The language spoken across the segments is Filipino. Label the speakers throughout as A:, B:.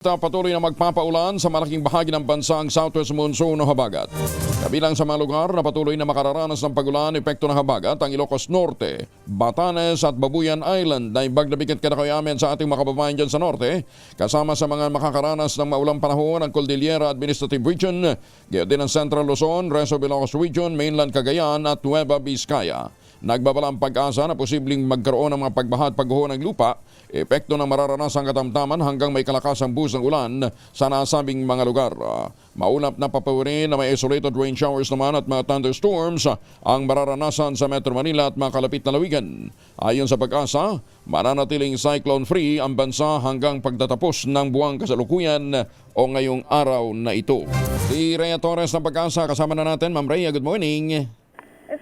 A: Patuloy na magpapaulan sa malaking bahagi ng bansa ang southwest monsoon o habagat. Kabilang sa mga lugar na patuloy na makararanas ng pagulan epekto ng habagat ang Ilocos Norte, Batanes at Babuyan Island na ibag na bigat kinakayamin sa ating mga kababayan dyan sa norte, kasama sa mga makakaranas ng maulang panahon ang Cordillera Administrative Region, gayon din ang Central Luzon, Resto Ilocos Region, Mainland Cagayan at Nueva Vizcaya. Nagbabala ang pag-asa na posibleng magkaroon ng mga pagbaha at pagguho ng lupa, epekto ng mararanasang katamtaman hanggang may kalakasang buhos ng ulan sa nasabing mga lugar. Maulap na papawin na may isolated rain showers naman at mga thunderstorms ang mararanasan sa Metro Manila at mga kalapit na lawigan. Ayon sa pag-asa, mananatiling cyclone-free ang bansa hanggang pagtatapos ng buwang kasalukuyan o ngayong araw na ito. Si Rhea Torres ng pag-asa kasama na natin. Ma'am Rhea, good morning.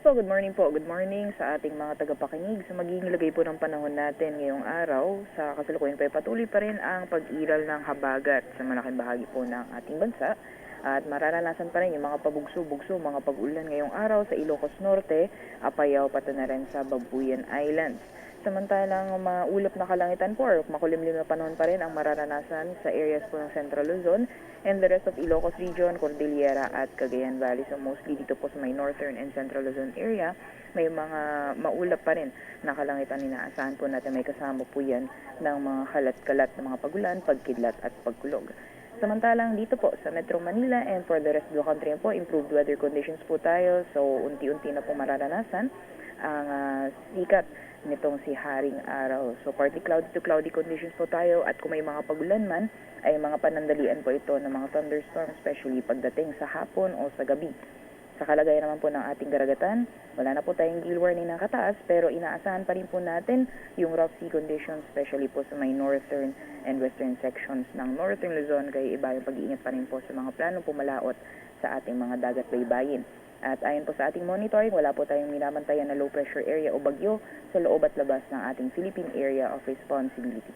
B: Po, good morning po. Good morning sa ating mga tagapakinig. Sa magiging lagay po ng panahon natin ngayong araw, sa kasalukuyan ay patuloy pa rin ang pag-iral ng habagat sa malaking bahagi po ng ating bansa. At mararanasan pa rin yung mga pabugso-bugso, mga pag-ulan ngayong araw sa Ilocos Norte, Apayao pati na rin sa Babuyan Islands. Samantalang maulap na kalangitan po or makulimlim na panahon pa rin ang mararanasan sa areas po ng Central Luzon and the rest of Ilocos Region, Cordillera at Cagayan Valley. So mostly dito po sa may northern and central Luzon area, may mga maulap pa rin na kalangitan inaasahan po natin may kasama po yan ng mga kalat-kalat na mga pagulan, pagkidlat at pagkulog. Samantalang dito po sa Metro Manila and for the rest of the country po, improved weather conditions po tayo. So unti-unti na po mararanasan ang ah, sikat nitong si Haring Araw. So partly cloudy to cloudy conditions po tayo at kung may mga pagulan man ay mga panandalian po ito ng mga thunderstorm especially pagdating sa hapon o sa gabi. Sa kalagayan naman po ng ating karagatan, wala na po tayong gill warning ng kataas pero inaasahan pa rin po natin yung rough sea conditions especially po sa may northern and western sections ng northern Luzon kaya iba yung pag-iingat pa rin po sa mga planong pumalaot sa ating mga dagat baybayin. At ayon po sa ating monitoring, wala po tayong minamantayan na low pressure area o bagyo sa loob at labas ng ating Philippine Area of Responsibility.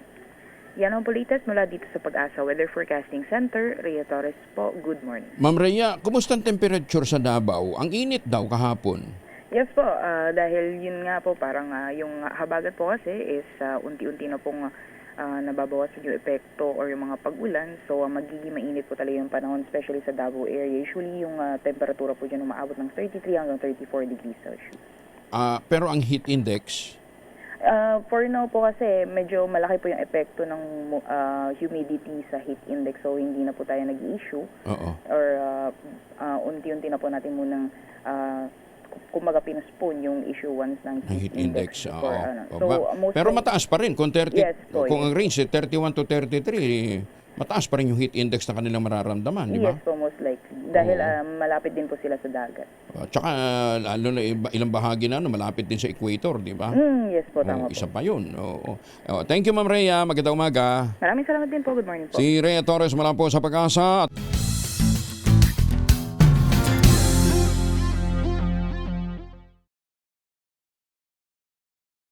B: Yan ang po latest mula dito sa Pag-asa Weather Forecasting Center. Rhea Torres po, good morning.
A: Ma'am Rhea, kumusta ang temperature sa Davao? Ang init daw kahapon.
B: Yes po, ah, dahil yun nga po, parang ah, yung habagat po kasi is ah, unti-unti na pong ah, nababawasan yung epekto or yung mga pag-ulan. So, ah, magiging mainit po talaga yung panahon, especially sa Davao area. Usually, yung ah, temperatura po dyan umaabot ng 33 hanggang 34 degrees Celsius.
A: Ah, pero ang heat index,
B: Uh, for now po kasi medyo malaki po yung epekto ng ah, humidity sa heat index so hindi na po tayo nag-issue
A: oo.
B: or ah, ah, unti-unti na po natin munang uh, kumaga pinaspone yung issue once ng heat,
A: heat index, oo.
B: for, ano. So,
A: ba-
B: most
A: pero mataas pa rin. Kung, 30,
B: Yes po,
A: kung
B: yes.
A: ang range eh, 31 to 33, mataas pa rin yung heat index na kanilang mararamdaman, di ba?
B: Yes po, most likely. Dahil ah, malapit din po sila sa dagat.
A: At saka, lalo na iba- ilang bahagi na, no, malapit din sa equator, di ba?
B: Mm, yes po, tama po.
A: isa pa yun. Oo. Oo, Thank you, Ma'am Rhea. Magandang umaga.
B: Maraming salamat din po. Good morning po.
A: Si Rhea Torres mula po sa pag-asa.